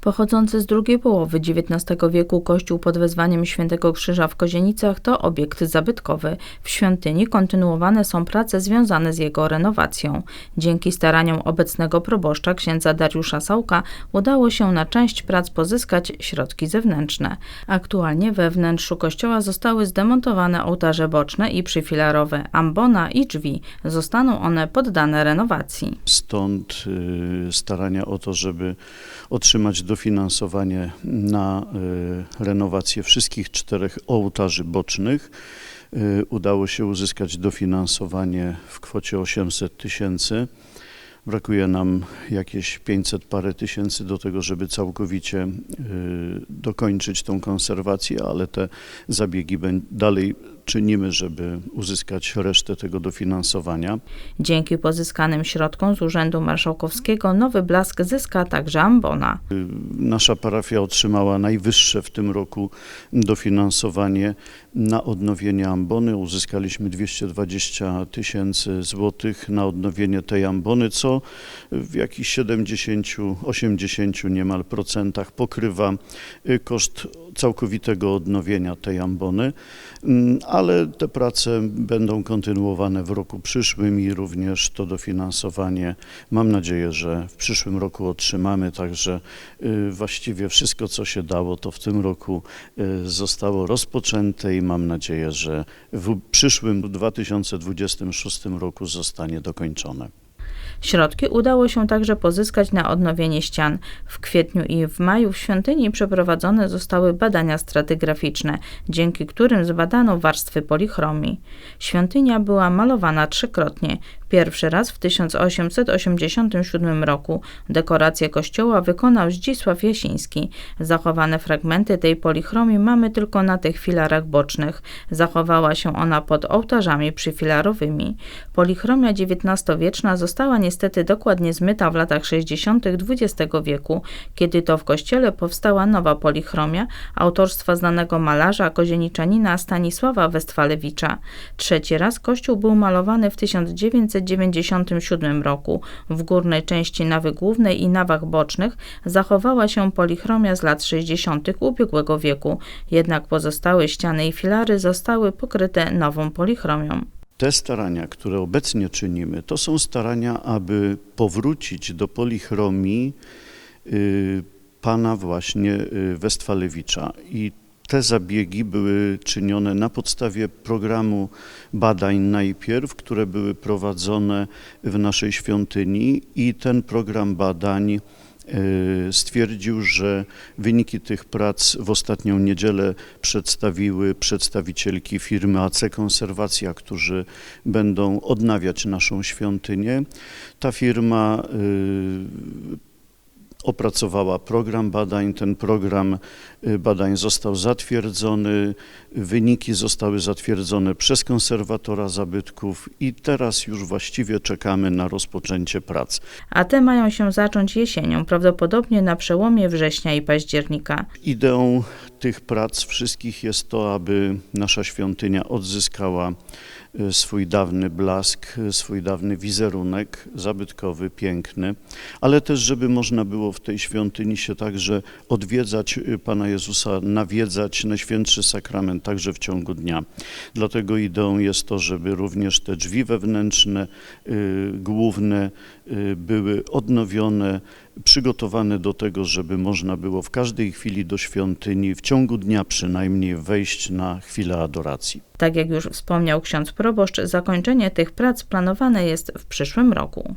Pochodzący z drugiej połowy XIX wieku kościół pod wezwaniem Świętego Krzyża w Kozienicach to obiekt zabytkowy. W świątyni kontynuowane są prace związane z jego renowacją. Dzięki staraniom obecnego proboszcza księdza Dariusza Sałka udało się na część prac pozyskać środki zewnętrzne. Aktualnie we wnętrzu kościoła zostały zdemontowane ołtarze boczne i przyfilarowe, ambona i drzwi. Zostaną one poddane renowacji. Stąd y, starania o to, żeby otrzymać dofinansowanie na y, renowację wszystkich czterech ołtarzy bocznych. Y, Udało się uzyskać dofinansowanie w kwocie 800 tysięcy. Brakuje nam jakieś 500 parę tysięcy do tego, żeby całkowicie y, dokończyć tą konserwację, ale te zabiegi dalej czynimy, żeby uzyskać resztę tego dofinansowania. Dzięki pozyskanym środkom z Urzędu Marszałkowskiego nowy blask zyska także ambona. Nasza parafia otrzymała najwyższe w tym roku dofinansowanie na odnowienie ambony. Uzyskaliśmy 220 tysięcy złotych na odnowienie tej ambony, co w jakichś 70-80 niemal procentach pokrywa y, koszt całkowitego odnowienia tej ambony, Mm, ale te prace będą kontynuowane w roku przyszłym i również to dofinansowanie mam nadzieję, że w przyszłym roku otrzymamy, także y, właściwie wszystko co się dało to w tym roku y, zostało rozpoczęte i mam nadzieję, że w przyszłym 2026 roku zostanie dokończone. Środki udało się także pozyskać na odnowienie ścian. W kwietniu i w maju w świątyni przeprowadzone zostały badania stratygraficzne, dzięki którym zbadano warstwy polichromii. Świątynia była malowana trzykrotnie. Pierwszy raz w 1887 roku. Dekorację kościoła wykonał Zdzisław Jasiński. Zachowane fragmenty tej polichromii mamy tylko na tych filarach bocznych. Zachowała się ona pod ołtarzami przyfilarowymi. Polichromia XIX-wieczna została niestety dokładnie zmyta w latach 60. XX wieku, kiedy to w kościele powstała nowa polichromia autorstwa znanego malarza kozieniczanina Stanisława Westfalewicza. Trzeci raz kościół był malowany w 1997 roku. W górnej części nawy głównej i nawach bocznych zachowała się polichromia z lat 60. ubiegłego wieku, jednak pozostałe ściany i filary zostały pokryte nową polichromią. Te starania, które obecnie czynimy, to są starania, aby powrócić do polichromii y, pana właśnie y, Westfalewicza. I te zabiegi były czynione na podstawie programu badań najpierw, które były prowadzone w naszej świątyni i ten program badań y, stwierdził, że wyniki tych prac w ostatnią niedzielę przedstawiły przedstawicielki firmy AC Konserwacja, którzy będą odnawiać naszą świątynię. Ta firma y, opracowała program badań. Ten program y, badań został zatwierdzony, wyniki zostały zatwierdzone przez konserwatora zabytków i teraz już właściwie czekamy na rozpoczęcie prac. A te mają się zacząć jesienią, prawdopodobnie na przełomie września i października. Ideą tych prac wszystkich jest to, aby nasza świątynia odzyskała y, swój dawny blask, y, swój dawny wizerunek zabytkowy, piękny, ale też, żeby można było w tej świątyni się także odwiedzać y, Pana Jezusa, nawiedzać Najświętszy Sakrament także w ciągu dnia. Dlatego ideą jest to, żeby również te drzwi wewnętrzne, y, główne y, były odnowione, przygotowane do tego, żeby można było w każdej chwili do świątyni, w ciągu dnia przynajmniej, wejść na chwilę adoracji. Tak jak już wspomniał ksiądz proboszcz, zakończenie tych prac planowane jest w przyszłym roku.